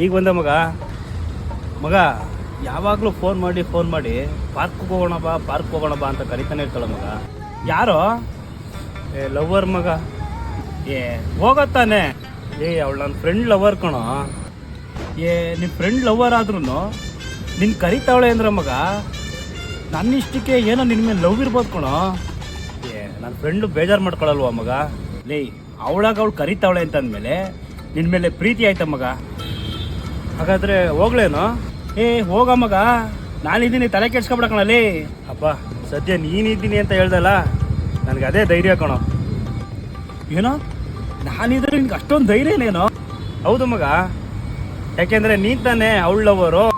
ಈಗ ಬಂದ ಮಗ. ಮಗ, ಯಾವಾಗಲೂ ಫೋನ್ ಮಾಡಿ ಫೋನ್ ಮಾಡಿ ಪಾರ್ಕ್ ಹೋಗೋಣ ಬಾ ಪಾರ್ಕ್ ಹೋಗೋಣ ಬಾ ಅಂತ ಕರಿತಾನೆ ಇರ್ತಾಳ ಮಗ. ಯಾರೋ? ಏ ಲವರ್ ಮಗ. ಏ, ಹೋಗತ್ತಾನೆ. ಏ, ಅವಳು ನನ್ನ ಫ್ರೆಂಡ್ ಲವರ್ ಕಣೋ. ಏ ನಿಮ್ಮ ಫ್ರೆಂಡ್ ಲವರ್ ಆದ್ರೂ ನಿನ್ ಕರಿತಾವಳೆ ಅಂದ್ರೆ ಮಗ ನನ್ನ ಇಷ್ಟಕ್ಕೆ ಏನೋ ನಿನ್ನ ಮೇಲೆ ಲವ್ ಇರ್ಬೋದು ಕಣೋ. ಏ ನನ್ನ ಫ್ರೆಂಡು ಬೇಜಾರು ಮಾಡ್ಕೊಳಲ್ವಾ ಮಗ? ಲೇ, ಅವಳಾಗ ಅವಳು ಕರಿತಾವಳೆ ಅಂತಂದ್ಮೇಲೆ ನಿನ್ನ ಮೇಲೆ ಪ್ರೀತಿ ಆಯ್ತಾ ಮಗ? ಹಾಗಾದ್ರೆ ಹೋಗ್ಲೇನು? ಏ, ಹೋಗ ಮಗ. ನಾನಿದ್ದೀನಿ, ತಲೆ ಕೆಡ್ಸ್ಕೊಬಿಡಕಣಲ್ಲಿ ಅಪ್ಪ, ಸದ್ಯ ನೀನಿದ್ದೀನಿ ಅಂತ ಹೇಳ್ದಲ್ಲ? ನನಗೆ ಅದೇ ಧೈರ್ಯ ಕಣೋ. ಏನೋ? ನಾನಿದ್ರೆ ನಿನ್ಗೆ ಅಷ್ಟೊಂದು ಧೈರ್ಯನೇನೋ ಹೌದು ಮಗ. ಯಾಕೆಂದ್ರೆ ನೀನ್ ತಾನೇ ಅವಳವರು.